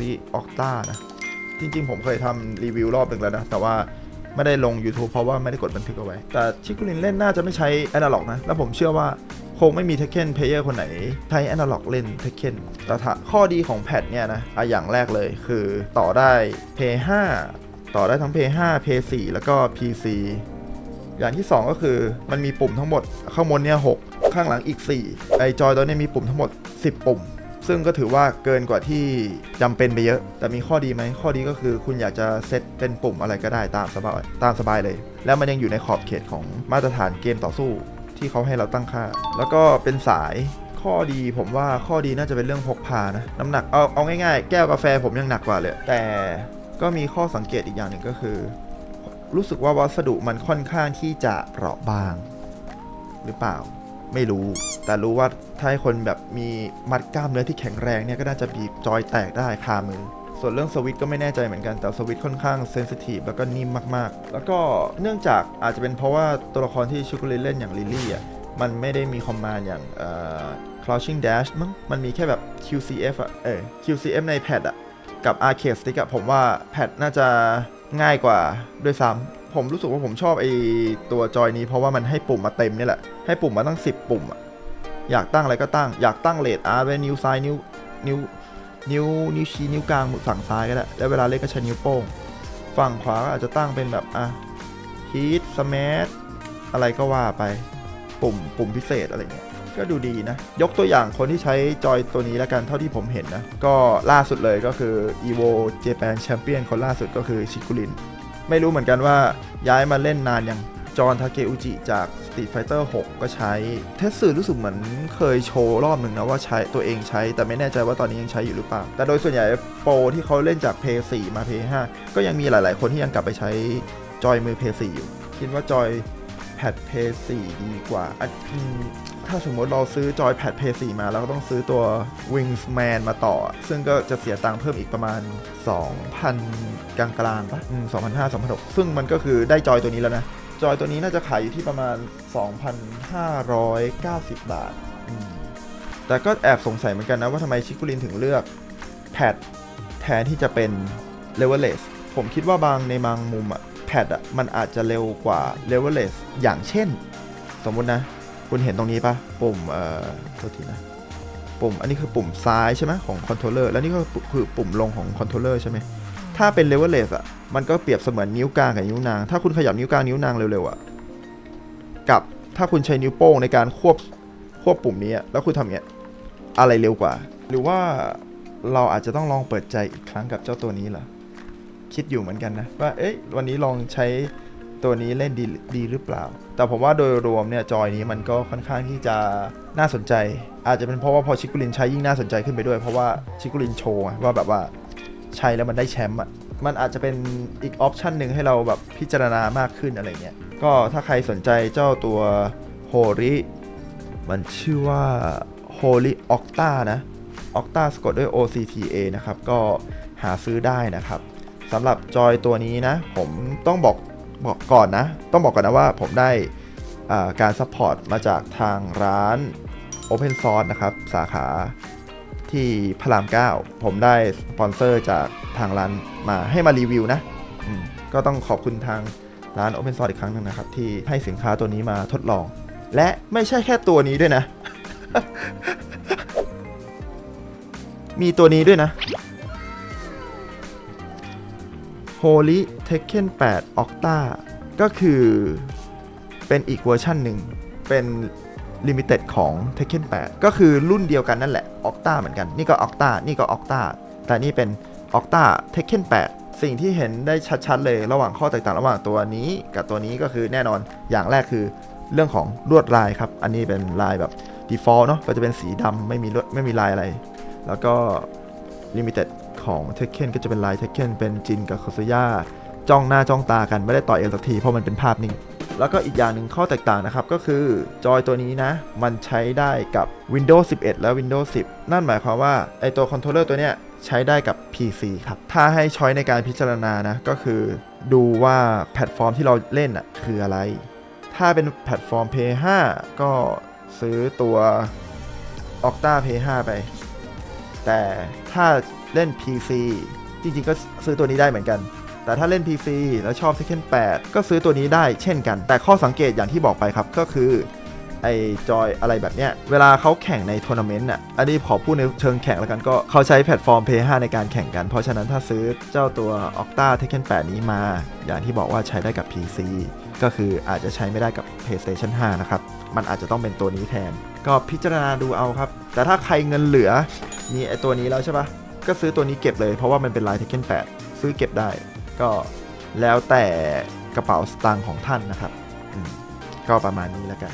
ริออกต้านะ จริง ๆ ผมเคยทำรีวิวรอบหนึ่งแล้วนะ แต่ว่าไม่ได้ลง YouTube เพราะว่าไม่ได้กดบันทึกเอาไว้ แต่ชิคุรินเล่นน่าจะไม่ใช้ Analog นะ แล้วผมเชื่อว่าคงไม่มี Tekken Player คนไหนใช้ Analog เล่น Tekken แต่ข้อดีของแพดเนี่ยนะอะอย่างแรกเลยคือต่อได้ p l 5ต่อได้ทั้ง p l 5 p l 4แล้วก็ PC อย่างที่ 2 ก็คือมันมีปุ่มทั้งหมด ข้างบนเนี่ย6ข้างหลังอีก 4 ไอจอยตัวนี้มีปุ่มทั้งหมด 10 ปุ่ม ซึ่งก็ถือว่าเกินกว่าที่จำเป็นไปเยอะ แต่มีข้อดีไหมข้อดีก็คือคุณอยากจะเซตเป็นปุ่มอะไรก็ได้ตามสบายตามสบายเลย แล้วมันยังอยู่ในขอบเขตของมาตรฐานเกมต่อสู้ที่เขาให้เราตั้งค่า แล้วก็เป็นสายข้อดีผมว่าข้อดีน่าจะเป็นเรื่องพกพานะน้ำหนักเอาเอาง่ายๆ แก้วกาแฟผมยังหนักกว่าเลย แต่ก็มีข้อสังเกตอีกอย่างหนึ่งก็คือ รู้สึกว่าวัสดุมันค่อนข้างที่จะเปราะบาง หรือเปล่า ไม่รู้ แต่รู้ว่าถ้าให้คนแบบมีมัดกล้ามเนื้อที่แข็งแรงเนี่ยก็น่าจะบีบจอยแตกได้คามือ ส่วนเรื่องสวิตก็ไม่แน่ใจเหมือนกันแต่สวิตค่อนข้างเซนซิทีฟแล้วก็นิ่มมากๆ แล้วก็เนื่องจากอาจจะเป็นเพราะว่าตัวละครที่ชูกุลิเล่นอย่างลิลลี่อะมันไม่ได้มีคอมมานด์อย่างเอ่อ crouching dash มั้งมันมีแค่แบบ QCF อะเออ QCF ในแพดอะกับ arcade stick อะผมว่าแพดน่าจะ ง่ายกว่าด้วยซ้ำผมรู้สึกว่าผมชอบไอตัวจอยนี้เพราะว่ามันให้ปุ่มมาเต็มนี่แหละ ให้ปุ่มมาตั้ง 10 ปุ่มอะอยากตั้งอะไรก็ตั้ง อยากตั้งเลดอาร์ไว้นิ้วซ้ายนิ้วนิ้วนิ้วนิ้วชี้นิ้วกลางฝั่งซ้ายก็ได้แล้วเวลาเล่นก็ใช้นิ้วโป้ง ฝั่งขวาก็อาจจะตั้งเป็นแบบอะฮีทสมาร์ทอะไรก็ว่าไป ปุ่มปุ่มพิเศษอะไรเงี้ย ก็ดูดีนะ ยกตัวอย่างคนที่ใช้จอยตัวนี้แล้วกันเท่าที่ผมเห็นนะ ก็ล่าสุดเลยก็คือ evo japan champion คนล่าสุดก็คือชิคุริน ไม่รู้เหมือนกันว่าย้ายมาเล่นนานยังจอห์นทาเกอุจิจาก Street Fighter 6 ก็ใช้ เทสสื่อรู้สึกเหมือนเคยโชว์รอบหนึ่งนะว่าใช้ตัวเองใช้ แต่ไม่แน่ใจว่าตอนนี้ยังใช้อยู่หรือเปล่า แต่โดยส่วนใหญ่โปรที่เขาเล่นจาก p 4มา p 5ก็ยังมีหลาย ๆ คนที่ยังกลับไปใช้จอยมือ p 4อยู่ คิดว่าจอยแพด p 4ดีกว่าอันอืม ถ้าสมมติเราซื้อจอยแพด p 4มาแล้วก็ต้องซื้อตัว Wingsman มาต่อ ซึ่งก็จะเสียตังค์เพิ่มอีกประมาณ 2,000 กลางๆปะอืม2,500 2,600ซึ่งมันก็คือได้จอยตัวนี้แล้วนะ จอยตัวนี้น่าจะขายอยู่ที่ประมาณ 2,590 บาท แต่ก็แอบสงสัยเหมือนกันนะว่าทำไมชิคุรินถึงเลือกแพดแทนที่จะเป็นเลเวลเลสผมคิดว่าบางในบางมุมอะแพดอะมันอาจจะเร็วกว่าเลเวลเลสอย่างเช่น สมมุตินะ คุณเห็นตรงนี้ปะปุ่มเอ่อโทษทีนะปุ่มอันนี้คือปุ่มซ้ายใช่ไหมของคอนโทรลเลอร์แล้วนี่ก็คือปุ่มลงของคอนโทรลเลอร์ใช่ไหมถ้าเป็นเลเวลเลสอะมันก็เปรียบเสมือนนิ้วกลางกับนิ้วนาง ถ้าคุณขยับนิ้วกลางนิ้วนางเร็วๆอะกับถ้าคุณใช้นิ้วโป้งในการควบควบปุ่มนี้อะแล้วคุณทำเงี้ยอะไรเร็วกว่า หรือว่าเราอาจจะต้องลองเปิดใจอีกครั้งกับเจ้าตัวนี้เหรอคิดอยู่เหมือนกันนะว่าเอ๊ะวันนี้ลองใช้ ตัวนี้เล่นดีดีหรือเปล่า แต่ผมว่าโดยรวมเนี่ยจอยนี้มันก็ค่อนข้างที่จะน่าสนใจ อาจจะเป็นเพราะว่าพอชิคุรินใช้ยิ่งน่าสนใจขึ้นไปด้วย เพราะว่าชิคุรินโชว์ว่าแบบว่าใช้แล้วมันได้แชมป์อะมันอาจจะเป็นอีกออปชันหนึ่งให้เราแบบพิจารณามากขึ้นอะไรเงี้ย ก็ถ้าใครสนใจเจ้าตัวโฮริมันชื่อว่า Holy Octa นะ Octa สะกดด้วย OCTA นะครับ ก็หาซื้อได้นะครับสำหรับจอยตัวนี้นะ ผมต้องบอก บอกก่อนนะ ต้องบอกก่อนนะว่าผมได้การซัพพอร์ตมาจากทางร้าน Open Source นะครับ สาขาที่พระราม 9 ผมได้สปอนเซอร์จากทางร้านมาให้มารีวิวนะ ก็ต้องขอบคุณทางร้าน Open Source อีกครั้งหนึงนะครับ ที่ให้สินค้าตัวนี้มาทดลอง และไม่ใช่แค่ตัวนี้ด้วยนะ มีตัวนี้ด้วยนะ Holy Tekken 8 Octa ก็คือเป็นอีกเวอร์ชันหนึ่ง เป็น Limited ของ Tekken 8 ก็คือรุ่นเดียวกันนั่นแหละ Octa เหมือนกัน นี่ก็ Octa นี่ก็ Octa แต่นี่เป็น Octa Tekken 8 สิ่งที่เห็นได้ชัดๆเลยระหว่างข้อแตกต่างระหว่างตัวนี้กับตัวนี้ก็คือแน่นอนอย่างแรกคือเรื่องของลวดลายครับ อันนี้เป็นลายแบบ default เนาะก็จะเป็นสีดำไม่มีลวดไม่มีลายอะไร แล้วก็ Limited ของ Tekken ก็จะเป็นลาย Tekken เป็นจินกับค o ซุย่าจ้องหน้าจ้องตากันไม่ได้ต่อยกันสักทีเพราะมันเป็นภาพนิ่งแล้วก็อีกอย่างหนึ่งข้อแตกต่างนะครับ ก็คือจอยตัวนี้นะ มันใช้ได้กับ Windows 11 และ Windows 10 นั่นหมายความว่าไอตัวคอนโทรลเลอร์ตัวเนี้ยใช้ได้กับ PC ครับ ถ้าให้ช้อยในการพิจารณานะ ก็คือดูว่าแพลตฟอร์มที่เราเล่นอะคืออะไร ถ้าเป็นแพลตฟอร์ม p 5ก็ซื้อตัว Octa p 5ไป แต่ถ้า เล่น PC จริงๆ ก็ซื้อตัวนี้ได้เหมือนกัน แต่ถ้าเล่น PC แล้วชอบ Tekken 8 ก็ซื้อตัวนี้ได้เช่นกัน แต่ข้อสังเกตอย่างที่บอกไปครับก็คือไอจอยอะไรแบบเนี้ย เวลาเขาแข่งในทัวร์นาเมนต์อะ อันนี้ขอพูดในเชิงแข่งแล้วกันก็เขาใช้แพลตฟอร์ม Play 5ในการแข่งกัน เพราะฉะนั้นถ้าซื้อเจ้าตัว Octa Tekken 8 นี้มา อย่างที่บอกว่าใช้ได้กับ PC ก็คืออาจจะใช้ไม่ได้กับ PlayStation 5 นะครับ มันอาจจะต้องเป็นตัวนี้แทน ก็พิจารณาดูเอาครับ แต่ถ้าใครเงินเหลือมีไอตัวนี้แล้วใช่ปะ ก็ซื้อตัวนี้เก็บเลยเพราะว่ามันเป็นลายเทคเก้น8ซื้อเก็บได้ ก็แล้วแต่กระเป๋าสตางค์ของท่านนะครับก็ประมาณนี้แล้วกัน